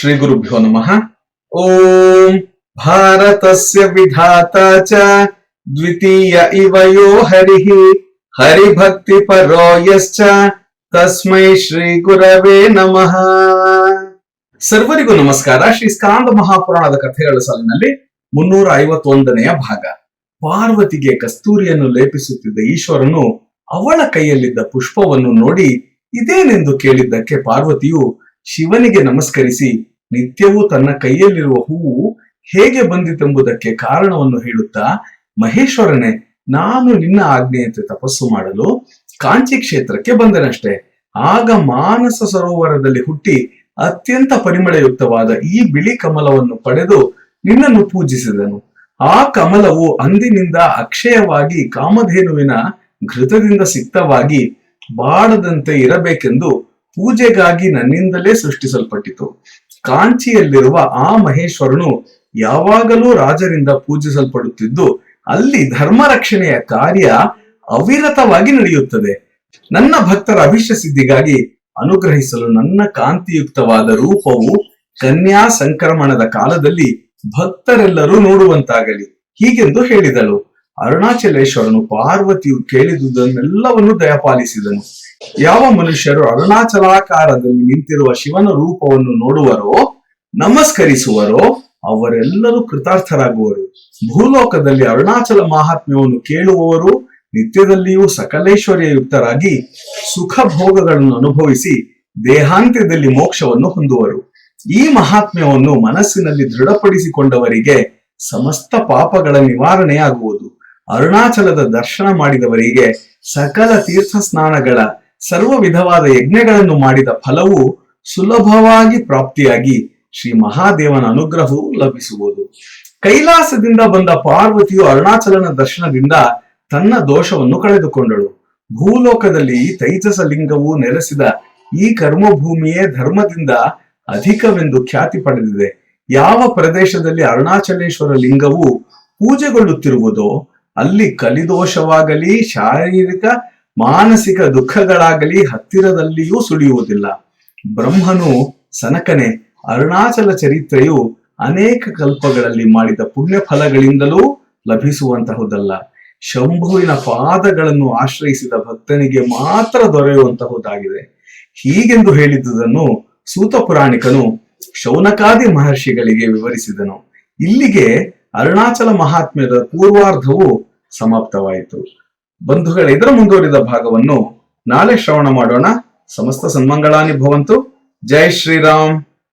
ಶ್ರೀ ಗುರುಭ್ಯೋ ನಮಃ. ಓಂ ಭಾರತಸ್ಯ ವಿಧಾತ ಚ ದ್ವಿತೀಯ ಇವ ಯೋ ಹರಿ. ಹರಿಭಕ್ತಿ ಪರೋ ಯಶ್ಚ ತಸ್ಮೈ ಶ್ರೀ ಗುರವೇ ನಮಃ. ಸರ್ವರಿಗೂ ನಮಸ್ಕಾರ. ಶ್ರೀ ಸ್ಕಾಂದ ಮಹಾಪುರಾಣದ ಕಥೆಗಳ ಸಾಲಿನಲ್ಲಿ ಮುನ್ನೂರ ಐವತ್ತೊಂದನೆಯ ಭಾಗ. ಪಾರ್ವತಿಗೆ ಕಸ್ತೂರಿಯನ್ನು ಲೇಪಿಸುತ್ತಿದ್ದ ಈಶ್ವರನು ಅವಳ ಕೈಯಲ್ಲಿದ್ದ ಪುಷ್ಪವನ್ನು ನೋಡಿ ಇದೇನೆಂದು ಕೇಳಿದ್ದಕ್ಕೆ ಪಾರ್ವತಿಯು ಶಿವನಿಗೆ ನಮಸ್ಕರಿಸಿ ನಿತ್ಯವೂ ತನ್ನ ಕೈಯಲ್ಲಿರುವ ಹೂವು ಹೇಗೆ ಬಂದಿತೆಂಬುದಕ್ಕೆ ಕಾರಣವನ್ನು ಹೇಳುತ್ತಾ, ಮಹೇಶ್ವರನೇ, ನಾನು ನಿನ್ನ ಆಜ್ಞೆಯಂತೆ ತಪಸ್ಸು ಮಾಡಲು ಕಾಂಚಿ ಕ್ಷೇತ್ರಕ್ಕೆ ಬಂದನಷ್ಟೇ. ಆಗ ಮಾನಸ ಸರೋವರದಲ್ಲಿ ಹುಟ್ಟಿ ಅತ್ಯಂತ ಪರಿಮಳಯುಕ್ತವಾದ ಈ ಬಿಳಿ ಕಮಲವನ್ನು ಪಡೆದು ನಿನ್ನನ್ನು ಪೂಜಿಸಿದನು. ಆ ಕಮಲವು ಅಂದಿನಿಂದ ಅಕ್ಷಯವಾಗಿ ಕಾಮಧೇನುವಿನ ಘೃತದಿಂದ ಸಿಕ್ತವಾಗಿ ಬಾಡದಂತೆ ಇರಬೇಕೆಂದು ಪೂಜೆಗಾಗಿ ನನ್ನಿಂದಲೇ ಸೃಷ್ಟಿಸಲ್ಪಟ್ಟಿತು. ಕಾಂಚಿಯಲ್ಲಿರುವ ಆ ಮಹೇಶ್ವರನು ಯಾವಾಗಲೂ ರಾಜರಿಂದ ಪೂಜಿಸಲ್ಪಡುತ್ತಿದ್ದು, ಅಲ್ಲಿ ಧರ್ಮ ರಕ್ಷಣೆಯ ಕಾರ್ಯ ಅವಿರತವಾಗಿ ನಡೆಯುತ್ತದೆ. ನನ್ನ ಭಕ್ತರ ಅಭಿಷ್ಟ ಸಿದ್ಧಿಗಾಗಿ ಅನುಗ್ರಹಿಸಲು ನನ್ನ ಕಾಂತಿಯುಕ್ತವಾದ ರೂಪವು ಕನ್ಯಾ ಸಂಕ್ರಮಣದ ಕಾಲದಲ್ಲಿ ಭಕ್ತರೆಲ್ಲರೂ ನೋಡುವಂತಾಗಲಿ ಹೀಗೆಂದು ಹೇಳಿದಳು. ಅರುಣಾಚಲೇಶ್ವರನು ಪಾರ್ವತಿಯು ಕೇಳಿದುದನ್ನೆಲ್ಲವನ್ನು ದಯಪಾಲಿಸಿದನು. ಯಾವ ಮನುಷ್ಯರು ಅರುಣಾಚಲಾಕಾರದಲ್ಲಿ ನಿಂತಿರುವ ಶಿವನ ರೂಪವನ್ನು ನೋಡುವರೋ, ನಮಸ್ಕರಿಸುವರೋ, ಅವರೆಲ್ಲರೂ ಕೃತಾರ್ಥರಾಗುವರು. ಭೂಲೋಕದಲ್ಲಿ ಅರುಣಾಚಲ ಮಹಾತ್ಮ್ಯವನ್ನು ಕೇಳುವವರು ನಿತ್ಯದಲ್ಲಿಯೂ ಸಕಲೇಶ್ವರ್ಯಯುಕ್ತರಾಗಿ ಸುಖ ಭೋಗಗಳನ್ನು ಅನುಭವಿಸಿ ದೇಹಾಂತ್ಯದಲ್ಲಿ ಮೋಕ್ಷವನ್ನು ಹೊಂದುವರು. ಈ ಮಹಾತ್ಮ್ಯವನ್ನು ಮನಸ್ಸಿನಲ್ಲಿ ದೃಢಪಡಿಸಿಕೊಂಡವರಿಗೆ ಸಮಸ್ತ ಪಾಪಗಳ ನಿವಾರಣೆಯಾಗುವುದು. ಅರುಣಾಚಲದ ದರ್ಶನ ಮಾಡಿದವರಿಗೆ ಸಕಲ ತೀರ್ಥ ಸ್ನಾನಗಳ ಸರ್ವ ವಿಧವಾದ ಯಜ್ಞಗಳನ್ನು ಮಾಡಿದ ಫಲವು ಸುಲಭವಾಗಿ ಪ್ರಾಪ್ತಿಯಾಗಿ ಶ್ರೀ ಮಹಾದೇವನ ಅನುಗ್ರಹವು ಲಭಿಸುವುದು. ಕೈಲಾಸದಿಂದ ಬಂದ ಪಾರ್ವತಿಯು ಅರುಣಾಚಲನ ದರ್ಶನದಿಂದ ತನ್ನ ದೋಷವನ್ನು ಕಳೆದುಕೊಂಡಳು. ಭೂಲೋಕದಲ್ಲಿ ತೈಜಸ ಲಿಂಗವು ನೆಲೆಸಿದ ಈ ಕರ್ಮಭೂಮಿಯೇ ಧರ್ಮದಿಂದ ಅಧಿಕವೆಂದು ಖ್ಯಾತಿ ಪಡೆದಿದೆ. ಯಾವ ಪ್ರದೇಶದಲ್ಲಿ ಅರುಣಾಚಲೇಶ್ವರ ಲಿಂಗವು ಪೂಜೆಗೊಳ್ಳುತ್ತಿರುವುದೋ ಅಲ್ಲಿ ಕಲಿದೋಷವಾಗಲಿ, ಶಾರೀರಿಕ, ಮಾನಸಿಕ ದುಃಖಗಳಾಗಲಿ ಹತ್ತಿರದಲ್ಲಿಯೂ ಸುಳಿಯುವುದಿಲ್ಲ. ಬ್ರಹ್ಮನು ಸನಕನೆ ಅರುಣಾಚಲ ಚರಿತ್ರೆಯು ಅನೇಕ ಕಲ್ಪಗಳಲ್ಲಿ ಮಾಡಿದ ಪುಣ್ಯ ಫಲಗಳಿಂದಲೂ ಲಭಿಸುವಂತಹುದಲ್ಲ. ಶಂಭುವಿನ ಪಾದಗಳನ್ನು ಆಶ್ರಯಿಸಿದ ಭಕ್ತನಿಗೆ ಮಾತ್ರ ದೊರೆಯುವಂತಹುದಾಗಿದೆ. ಹೀಗೆಂದು ಹೇಳಿದ್ದುದನ್ನು ಸೂತ ಪುರಾಣಿಕನು ಶೌನಕಾದಿ ಮಹರ್ಷಿಗಳಿಗೆ ವಿವರಿಸಿದನು. ಇಲ್ಲಿಗೆ ಅರುಣಾಚಲ ಮಹಾತ್ಮ್ಯದ ಪೂರ್ವಾರ್ಧವು ಸಮಾಪ್ತವಾಯಿತು. ಬಂಧುಗಳ ಇದರ ಮುಂದುವರಿದ ಭಾಗವನ್ನು ನಾಳೆ ಶ್ರವಣ ಮಾಡೋಣ. ಸಮಸ್ತ ಸನ್ಮಂಗಳಾನಿ ಭವಂತು. ಜೈ ಶ್ರೀರಾಮ್.